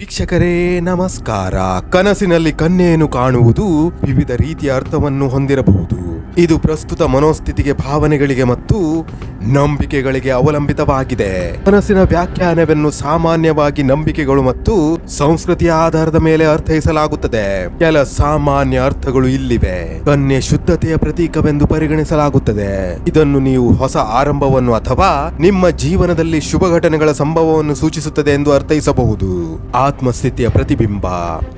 ವೀಕ್ಷಕರೇ ನಮಸ್ಕಾರ. ಕನಸಿನಲ್ಲಿ ಕನ್ಯೆಯನ್ನು ಕಾಣುವುದು ವಿವಿಧ ರೀತಿಯ ಅರ್ಥವನ್ನು ಹೊಂದಿರಬಹುದು. ಇದು ಪ್ರಸ್ತುತ ಮನೋಸ್ಥಿತಿಗೆ ಭಾವನೆಗಳಿಗೆ ಮತ್ತು ನಂಬಿಕೆಗಳಿಗೆ ಅವಲಂಬಿತವಾಗಿದೆ. ಕನಸಿನ ವ್ಯಾಖ್ಯಾನವನ್ನು ಸಾಮಾನ್ಯವಾಗಿ ನಂಬಿಕೆಗಳು ಮತ್ತು ಸಂಸ್ಕೃತಿಯ ಆಧಾರದ ಮೇಲೆ ಅರ್ಥೈಸಲಾಗುತ್ತದೆ. ಕೆಲ ಸಾಮಾನ್ಯ ಅರ್ಥಗಳು ಇಲ್ಲಿವೆ. ಕನ್ಯೆ ಶುದ್ಧತೆಯ ಪ್ರತೀಕವೆಂದು ಪರಿಗಣಿಸಲಾಗುತ್ತದೆ. ಇದನ್ನು ನೀವು ಹೊಸ ಆರಂಭವನ್ನು ಅಥವಾ ನಿಮ್ಮ ಜೀವನದಲ್ಲಿ ಶುಭ ಘಟನೆಗಳ ಸಂಭವವನ್ನು ಸೂಚಿಸುತ್ತದೆ ಎಂದು ಅರ್ಥೈಸಬಹುದು. ಆತ್ಮಸ್ಥಿತಿಯ ಪ್ರತಿಬಿಂಬ.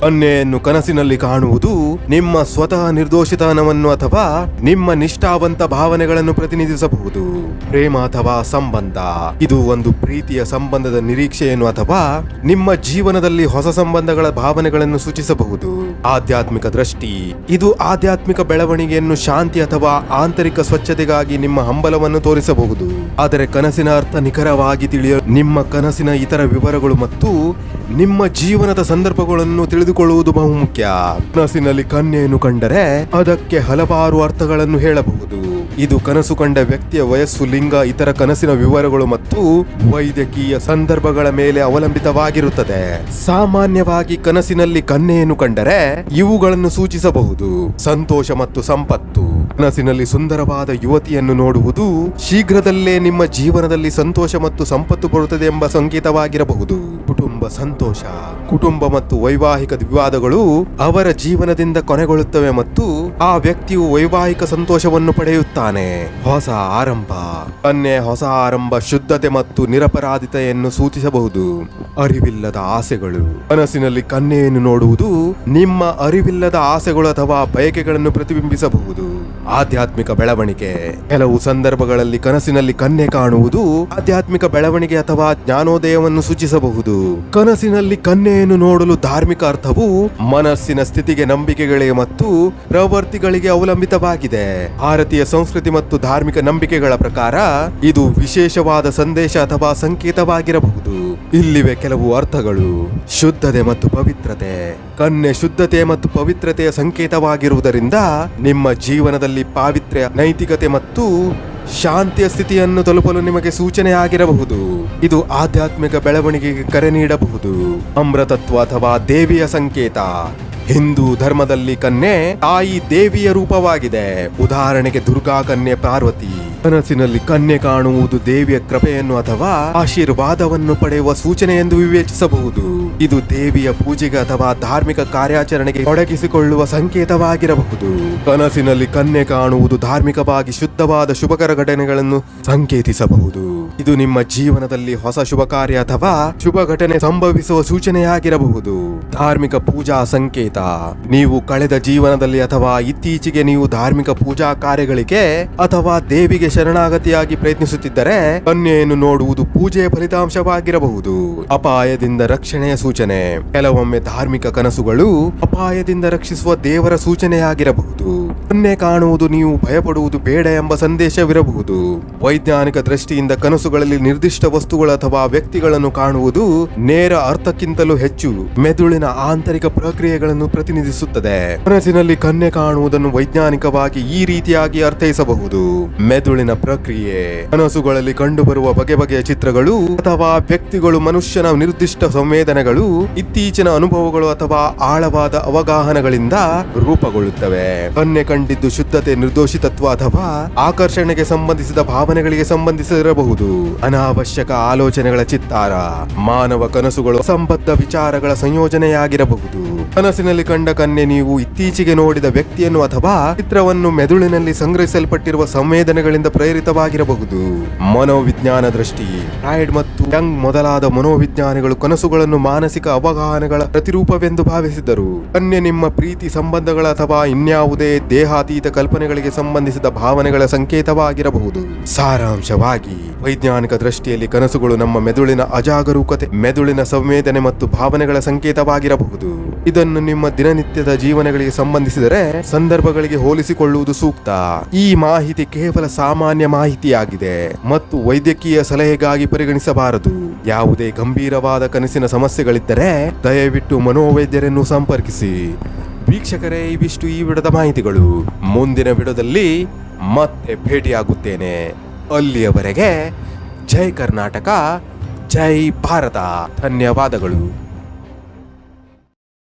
ಕನ್ಯೆಯನ್ನು ಕನಸಿನಲ್ಲಿ ಕಾಣುವುದು ನಿಮ್ಮ ಸ್ವತಃ ನಿರ್ದೋಷಿತನವನ್ನು ಅಥವಾ ನಿಮ್ಮ ನಿಷ್ಠಾವಂತ ಭಾವನೆಗಳನ್ನು ಪ್ರತಿನಿಧಿಸಬಹುದು. ಪ್ರೇಮ ಅಥವಾ ಸಂಬಂಧ? ಇದು ಒಂದು ಪ್ರೀತಿಯ ಸಂಬಂಧದ ನಿರೀಕ್ಷೆಯನ್ನು ಅಥವಾ ನಿಮ್ಮ ಜೀವನದಲ್ಲಿ ಹೊಸ ಸಂಬಂಧಗಳ ಭಾವನೆಗಳನ್ನು ಸೂಚಿಸಬಹುದು? ಆಧ್ಯಾತ್ಮಿಕ ದೃಷ್ಟಿ. ಇದು ಆಧ್ಯಾತ್ಮಿಕ ಬೆಳವಣಿಗೆಯನ್ನು ಶಾಂತಿ ಅಥವಾ ಆಂತರಿಕ ಸ್ವಚ್ಛತೆಗಾಗಿ ನಿಮ್ಮ ಹಂಬಲವನ್ನು ತೋರಿಸಬಹುದು. ಆದರೆ ಕನಸಿನ ಅರ್ಥ ನಿಖರವಾಗಿ ತಿಳಿಯಲು ನಿಮ್ಮ ಕನಸಿನ ಇತರ ವಿವರಗಳು ಮತ್ತು ನಿಮ್ಮ ಜೀವನದ ಸಂದರ್ಭಗಳನ್ನು ತಿಳಿದುಕೊಳ್ಳುವುದು ಬಹುಮುಖ್ಯ. ಕನಸಿನಲ್ಲಿ ಕನ್ಯೆಯನ್ನು ಕಂಡರೆ ಅದಕ್ಕೆ ಹಲವಾರು ಅರ್ಥಗಳನ್ನು ಹೇಳಬಹುದು. ಇದು ಕನಸು ಕಂಡ ವ್ಯಕ್ತಿಯ ವಯಸ್ಸು, ಲಿಂಗ, ಇತರ ಕನಸಿನ ವಿವರಗಳು ಮತ್ತು ವೈದ್ಯಕೀಯ ಸಂದರ್ಭಗಳ ಮೇಲೆ ಅವಲಂಬಿತವಾಗಿರುತ್ತದೆ. ಸಾಮಾನ್ಯವಾಗಿ ಕನಸಿನಲ್ಲಿ ಕನ್ಯೆಯನ್ನು ಕಂಡರೆ ಇವುಗಳನ್ನು ಸೂಚಿಸಬಹುದು. ಸಂತೋಷ ಮತ್ತು ಸಂಪತ್ತು. ಕನಸಿನಲ್ಲಿ ಸುಂದರವಾದ ಯುವತಿಯನ್ನು ನೋಡುವುದು ಶೀಘ್ರದಲ್ಲೇ ನಿಮ್ಮ ಜೀವನದಲ್ಲಿ ಸಂತೋಷ ಮತ್ತು ಸಂಪತ್ತು ಬರುತ್ತದೆ ಎಂಬ ಸಂಕೇತವಾಗಿರಬಹುದು. ಕುಟುಂಬ ಸಂತೋಷ, ಕುಟುಂಬ ಮತ್ತು ವೈವಾಹಿಕ ವಿವಾದಗಳು ಅವರ ಜೀವನದಿಂದ ಕೊನೆಗೊಳ್ಳುತ್ತವೆ ಮತ್ತು ಆ ವ್ಯಕ್ತಿಯು ವೈವಾಹಿಕ ಸಂತೋಷವನ್ನು ಪಡೆಯುತ್ತಾನೆ. ಹೊಸ ಆರಂಭ. ಕನ್ಯೆ ಹೊಸ ಆರಂಭ ಶುದ್ಧತೆ ಮತ್ತು ನಿರಪರಾಧಿತೆಯನ್ನು ಸೂಚಿಸಬಹುದು. ಅರಿವಿಲ್ಲದ ಆಸೆಗಳು. ಮನಸ್ಸಿನಲ್ಲಿ ಕನ್ನೆಯನ್ನು ನೋಡುವುದು ನಿಮ್ಮ ಅರಿವಿಲ್ಲದ ಆಸೆಗಳು ಅಥವಾ ಬಯಕೆಗಳನ್ನು ಪ್ರತಿಬಿಂಬಿಸಬಹುದು. ಆಧ್ಯಾತ್ಮಿಕ ಬೆಳವಣಿಗೆ. ಕೆಲವು ಸಂದರ್ಭಗಳಲ್ಲಿ ಕನಸಿನಲ್ಲಿ ಕನ್ಯೆ ಕಾಣುವುದು ಆಧ್ಯಾತ್ಮಿಕ ಬೆಳವಣಿಗೆ ಅಥವಾ ಜ್ಞಾನೋದಯವನ್ನು ಸೂಚಿಸಬಹುದು. ಕನಸಿನಲ್ಲಿ ಕನ್ಯೆಯನ್ನು ನೋಡಲು ಧಾರ್ಮಿಕ ಅರ್ಥವು ಮನಸ್ಸಿನ ಸ್ಥಿತಿಗೆ ನಂಬಿಕೆಗಳಿಗೆ ಮತ್ತು ಪ್ರವೃತ್ತಿಗಳಿಗೆ ಅವಲಂಬಿತವಾಗಿದೆ. ಭಾರತೀಯ ಸಂಸ್ಕೃತಿ ಮತ್ತು ಧಾರ್ಮಿಕ ನಂಬಿಕೆಗಳ ಪ್ರಕಾರ ಇದು ವಿಶೇಷವಾದ ಸಂದೇಶ ಅಥವಾ ಸಂಕೇತವಾಗಿರಬಹುದು. ಇಲ್ಲಿವೆ ಕೆಲವು ಅರ್ಥಗಳು. ಶುದ್ಧತೆ ಮತ್ತು ಪವಿತ್ರತೆ. ಕನ್ಯೆ ಶುದ್ಧತೆ ಮತ್ತು ಪವಿತ್ರತೆಯ ಸಂಕೇತವಾಗಿರುವುದರಿಂದ ನಿಮ್ಮ ಜೀವನದಲ್ಲಿ ಪಾವಿತ್ರ್ಯ, ನೈತಿಕತೆ ಮತ್ತು ಶಾಂತಿಯ ಸ್ಥಿತಿಯನ್ನು ತಲುಪಲು ನಿಮಗೆ ಸೂಚನೆ ಆಗಿರಬಹುದು ಇದು ಆಧ್ಯಾತ್ಮಿಕ ಬೆಳವಣಿಗೆಗೆ ಕರೆ ನೀಡಬಹುದು. ಅಮೃತತ್ವ ಅಥವಾ ದೇವಿಯ ಸಂಕೇತ. ಹಿಂದೂ ಧರ್ಮದಲ್ಲಿ ಕನ್ಯೆ ತಾಯಿ ದೇವಿಯ ರೂಪವಾಗಿದೆ. ಉದಾಹರಣೆಗೆ ದುರ್ಗಾ ಕನ್ಯೆ ಪಾರ್ವತಿ. ಕನಸಿನಲ್ಲಿ ಕನ್ಯೆ ಕಾಣುವುದು ದೇವಿಯ ಕೃಪೆಯನ್ನು ಅಥವಾ ಆಶೀರ್ವಾದವನ್ನು ಪಡೆಯುವ ಸೂಚನೆ ಎಂದು ವಿವೇಚಿಸಬಹುದು. ಇದು ದೇವಿಯ ಪೂಜೆಗೆ ಅಥವಾ ಧಾರ್ಮಿಕ ಕಾರ್ಯಾಚರಣೆಗೆ ತೊಡಗಿಸಿಕೊಳ್ಳುವ ಸಂಕೇತವಾಗಿರಬಹುದು. ಕನಸಿನಲ್ಲಿ ಕನ್ಯೆ ಕಾಣುವುದು ಧಾರ್ಮಿಕವಾಗಿ ಶುದ್ಧವಾದ ಶುಭಕರ ಘಟನೆಗಳನ್ನು ಸಂಕೇತಿಸಬಹುದು. ಇದು ನಿಮ್ಮ ಜೀವನದಲ್ಲಿ ಹೊಸ ಶುಭ ಕಾರ್ಯ ಅಥವಾ ಶುಭ ಘಟನೆ ಸಂಭವಿಸುವ ಸೂಚನೆಯಾಗಿರಬಹುದು. ಧಾರ್ಮಿಕ ಪೂಜಾ ಸಂಕೇತ. ನೀವು ಕಳೆದ ಜೀವನದಲ್ಲಿ ಅಥವಾ ಇತ್ತೀಚೆಗೆ ನೀವು ಧಾರ್ಮಿಕ ಪೂಜಾ ಕಾರ್ಯಗಳಿಗೆ ಅಥವಾ ದೇವಿಗೆ ಶರಣಾಗತಿಯಾಗಿ ಪ್ರಯತ್ನಿಸುತ್ತಿದ್ದರೆ ಕನ್ಯೆಯನ್ನು ನೋಡುವುದು ಪೂಜೆಯ ಫಲಿತಾಂಶವಾಗಿರಬಹುದು. ಅಪಾಯದಿಂದ ರಕ್ಷಣೆಯ ಸೂಚನೆ. ಕೆಲವೊಮ್ಮೆ ಧಾರ್ಮಿಕ ಕನಸುಗಳು ಅಪಾಯದಿಂದ ರಕ್ಷಿಸುವ ದೇವರ ಸೂಚನೆಯಾಗಿರಬಹುದು. ಕನ್ಯೆ ಕಾಣುವುದು ನೀವು ಭಯಪಡುವುದು ಬೇಡ ಎಂಬ ಸಂದೇಶವಿರಬಹುದು. ವೈಜ್ಞಾನಿಕ ದೃಷ್ಟಿಯಿಂದ ಕನಸುಗಳಲ್ಲಿ ನಿರ್ದಿಷ್ಟ ವಸ್ತುಗಳು ಅಥವಾ ವ್ಯಕ್ತಿಗಳನ್ನು ಕಾಣುವುದು ನೇರ ಅರ್ಥಕ್ಕಿಂತಲೂ ಹೆಚ್ಚು ಮೆದುಳಿನ ಆಂತರಿಕ ಪ್ರಕ್ರಿಯೆಗಳನ್ನು ಪ್ರತಿನಿಧಿಸುತ್ತದೆ. ಕನಸಿನಲ್ಲಿ ಕನ್ಯೆ ಕಾಣುವುದನ್ನು ವೈಜ್ಞಾನಿಕವಾಗಿ ಈ ರೀತಿಯಾಗಿ ಅರ್ಥೈಸಬಹುದು. ಮೆದುಳಿನ ಪ್ರಕ್ರಿಯೆ. ಕನಸುಗಳಲ್ಲಿ ಕಂಡುಬರುವ ಬಗೆ ಬಗೆಯ ಚಿತ್ರಗಳು ಅಥವಾ ವ್ಯಕ್ತಿಗಳು ಮನುಷ್ಯನ ನಿರ್ದಿಷ್ಟ ಸಂವೇದನೆಗಳು ಇತ್ತೀಚಿನ ಅನುಭವಗಳು ಅಥವಾ ಆಳವಾದ ಅವಗಾಹನಗಳಿಂದ ರೂಪುಗೊಳ್ಳುತ್ತವೆ. ಕನ್ನೆ ಕಂಡಿದ್ದು ಶುದ್ಧತೆ, ನಿರ್ದೋಷಿತತ್ವ ಅಥವಾ ಆಕರ್ಷಣೆಗೆ ಸಂಬಂಧಿಸಿದ ಭಾವನೆಗಳಿಗೆ ಸಂಬಂಧಿಸಿರಬಹುದು. ಅನಾವಶ್ಯಕ ಆಲೋಚನೆಗಳ ಚಿತ್ತಾರ, ಮಾನವ ಕನಸುಗಳು ಸಂಬದ್ಧ ವಿಚಾರಗಳ ಸಂಯೋಜನೆಯಾಗಿರಬಹುದು. ಕನಸಿನಲ್ಲಿ ಕಂಡ ಕನ್ನೆ ನೀವು ಇತ್ತೀಚೆಗೆ ನೋಡಿದ ವ್ಯಕ್ತಿಯನ್ನು ಅಥವಾ ಚಿತ್ರವನ್ನು ಮೆದುಳಿನಲ್ಲಿ ಸಂಗ್ರಹಿಸಲ್ಪಟ್ಟಿರುವ ಸಂವೇದನೆಗಳಿಂದ ಪ್ರೇರಿತವಾಗಿರಬಹುದು. ಮನೋವಿಜ್ಞಾನ ದೃಷ್ಟಿ, ಫ್ರಾಯ್ಡ್ ಮತ್ತು ಯಂಗ್ ಮೊದಲಾದ ಮನೋವಿಜ್ಞಾನಿಗಳು ಕನಸುಗಳನ್ನು ಮಾನಸಿಕ ಅವಗಾಹನೆಗಳ ಪ್ರತಿರೂಪವೆಂದು ಭಾವಿಸಿದರು ಅನ್ಯ ನಿಮ್ಮ ಪ್ರೀತಿ ಸಂಬಂಧಗಳ ಅಥವಾ ಇನ್ಯಾವುದೇ ದೇಹಾತೀತ ಕಲ್ಪನೆಗಳಿಗೆ ಸಂಬಂಧಿಸಿದ ಭಾವನೆಗಳ ಸಂಕೇತವಾಗಿರಬಹುದು. ಸಾರಾಂಶವಾಗಿ, ವೈಜ್ಞಾನಿಕ ದೃಷ್ಟಿಯಲ್ಲಿ ಕನಸುಗಳು ನಮ್ಮ ಮೆದುಳಿನ ಅಜಾಗರೂಕತೆ, ಮೆದುಳಿನ ಸಂವೇದನೆ ಮತ್ತು ಭಾವನೆಗಳ ಸಂಕೇತವಾಗಿರಬಹುದು. ಇದನ್ನು ನಿಮ್ಮ ದಿನನಿತ್ಯದ ಜೀವನಗಳಿಗೆ ಸಂಬಂಧಿಸಿದರೆ ಸಂದರ್ಭಗಳಿಗೆ ಹೋಲಿಸಿಕೊಳ್ಳುವುದು ಸೂಕ್ತ. ಈ ಮಾಹಿತಿ ಕೇವಲ ಸಾಮಾನ್ಯ ಮಾಹಿತಿಯಾಗಿದೆ ಮತ್ತು ವೈದ್ಯಕೀಯ ಸಲಹೆಗಾಗಿ ಪರಿಗಣಿಸಬಾರದು. ಯಾವುದೇ ಗಂಭೀರವಾದ ಕನಸಿನ ಸಮಸ್ಯೆಗಳಿದ್ದರೆ ದಯವಿಟ್ಟು ಮನೋವೈದ್ಯರನ್ನು ಸಂಪರ್ಕಿಸಿ. ವೀಕ್ಷಕರೇ, ಇವಿಷ್ಟು ಈ ವಿಡದ ಮಾಹಿತಿಗಳು. ಮುಂದಿನ ವಿಡದಲ್ಲಿ ಮತ್ತೆ ಭೇಟಿಯಾಗುತ್ತೇನೆ. ಅಲ್ಲಿಯವರೆಗೆ ಜೈ ಕರ್ನಾಟಕ, ಜೈ ಭಾರತ. ಧನ್ಯವಾದಗಳು.